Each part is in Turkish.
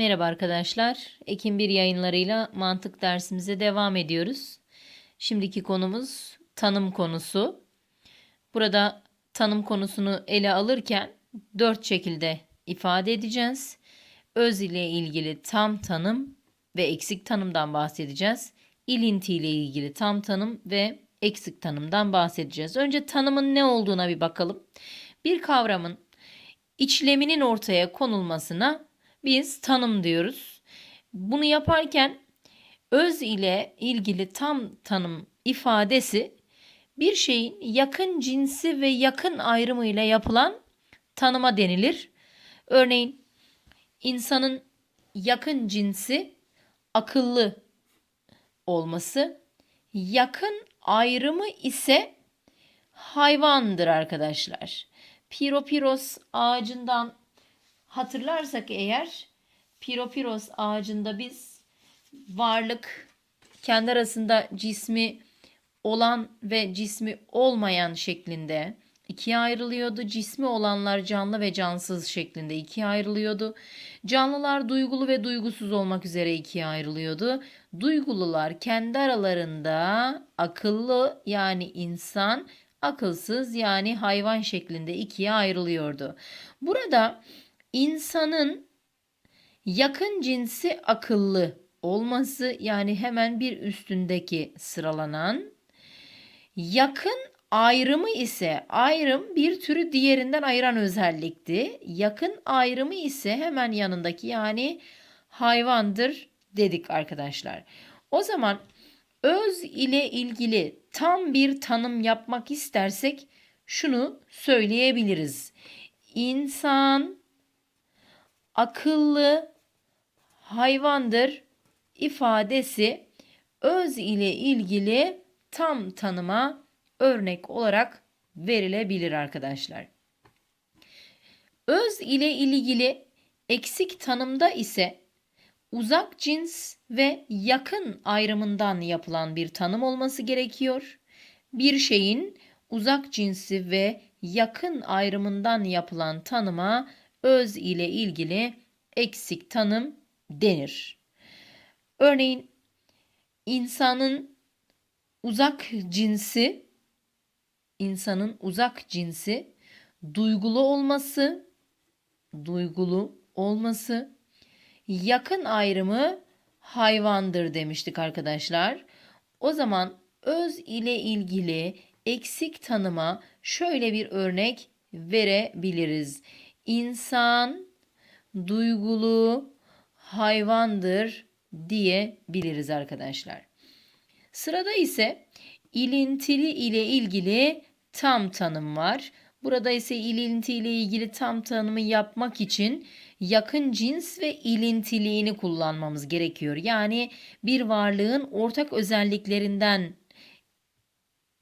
Merhaba arkadaşlar. Ekim 1 yayınlarıyla mantık dersimize devam ediyoruz. Şimdiki konumuz tanım konusu. Burada tanım konusunu ele alırken dört şekilde ifade edeceğiz. Öz ile ilgili tam tanım ve eksik tanımdan bahsedeceğiz. İlinti ile ilgili tam tanım ve eksik tanımdan bahsedeceğiz. Önce tanımın ne olduğuna bir bakalım. Bir kavramın içleminin ortaya konulmasına biz tanım diyoruz. Bunu yaparken öz ile ilgili tam tanım ifadesi bir şeyin yakın cinsi ve yakın ayrımı ile yapılan tanıma denilir. Örneğin insanın yakın cinsi akıllı olması, yakın ayrımı ise hayvandır arkadaşlar. Piropiros ağacından hatırlarsak eğer piropiros ağacında biz varlık kendi arasında cismi olan ve cismi olmayan şeklinde ikiye ayrılıyordu. Cismi olanlar canlı ve cansız şeklinde ikiye ayrılıyordu. Canlılar duygulu ve duygusuz olmak üzere ikiye ayrılıyordu. Duygulular kendi aralarında akıllı yani insan, akılsız yani hayvan şeklinde ikiye ayrılıyordu. Burada insanın yakın cinsi akıllı olması yani hemen bir üstündeki sıralanan yakın ayrımı ise ayrım bir türü diğerinden ayıran özellikti. Yakın ayrımı ise hemen yanındaki yani hayvandır dedik arkadaşlar. O zaman öz ile ilgili tam bir tanım yapmak istersek şunu söyleyebiliriz. İnsan akıllı hayvandır ifadesi öz ile ilgili tam tanıma örnek olarak verilebilir arkadaşlar. Öz ile ilgili eksik tanımda ise uzak cins ve yakın ayrımından yapılan bir tanım olması gerekiyor. Bir şeyin uzak cinsi ve yakın ayrımından yapılan tanıma öz ile ilgili eksik tanım denir. Örneğin insanın uzak cinsi insanın uzak cinsi duygulu olması, duygulu olması, yakın ayrımı hayvandır demiştik arkadaşlar. O zaman öz ile ilgili eksik tanıma şöyle bir örnek verebiliriz. İnsan duygulu hayvandır diyebiliriz arkadaşlar. Sırada ise ilintili ile ilgili tam tanım var. Burada ise ilinti ile ilgili tam tanımı yapmak için yakın cins ve ilintiliğini kullanmamız gerekiyor. Yani bir varlığın ortak özelliklerinden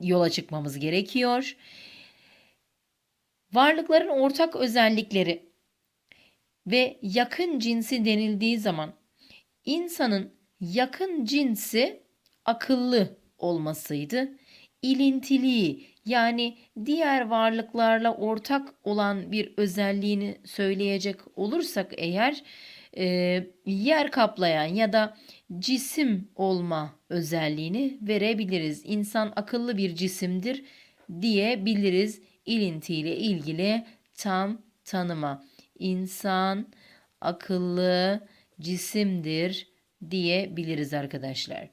yola çıkmamız gerekiyor. Varlıkların ortak özellikleri ve yakın cinsi denildiği zaman insanın yakın cinsi akıllı olmasıydı. İlintiliği yani diğer varlıklarla ortak olan bir özelliğini söyleyecek olursak eğer e, yer kaplayan ya da cisim olma özelliğini verebiliriz. İnsan akıllı bir cisimdir diyebiliriz ilintiyle ilgili tam tanıma. İnsan akıllı cisimdir diyebiliriz arkadaşlar.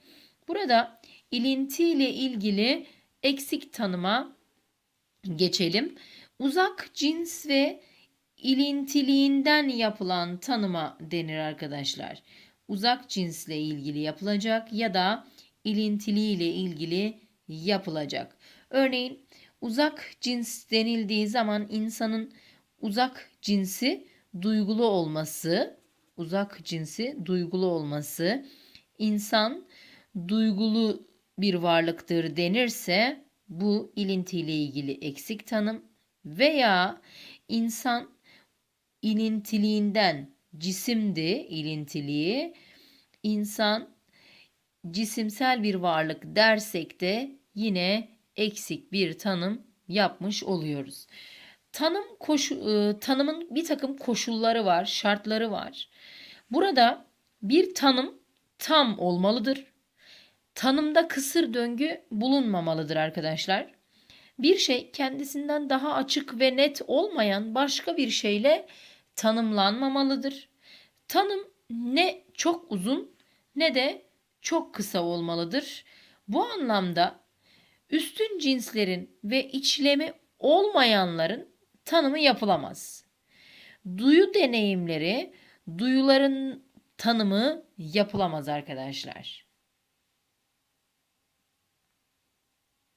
Burada ilintiyle ilgili eksik tanıma geçelim. Uzak cins ve ilintiliğinden yapılan tanıma denir arkadaşlar. Uzak cinsle ilgili yapılacak ya da ilintiliğiyle ilgili yapılacak. Örneğin uzak cins denildiği zaman insanın uzak cinsi duygulu olması, uzak cinsi duygulu olması, insan duygulu bir varlıktır denirse bu ilintiyle ilgili eksik tanım veya insan ilintiliğinden cisimdi ilintiliği insan cisimsel bir varlık dersek de yine eksik bir tanım yapmış oluyoruz. Tanım koşu, e, tanımın bir takım koşulları var, şartları var. Burada bir tanım tam olmalıdır. Tanımda kısır döngü bulunmamalıdır arkadaşlar. Bir şey kendisinden daha açık ve net olmayan başka bir şeyle tanımlanmamalıdır. Tanım ne çok uzun ne de çok kısa olmalıdır. Bu anlamda üstün cinslerin ve içlemi olmayanların tanımı yapılamaz. Duyu deneyimleri, duyuların tanımı yapılamaz arkadaşlar.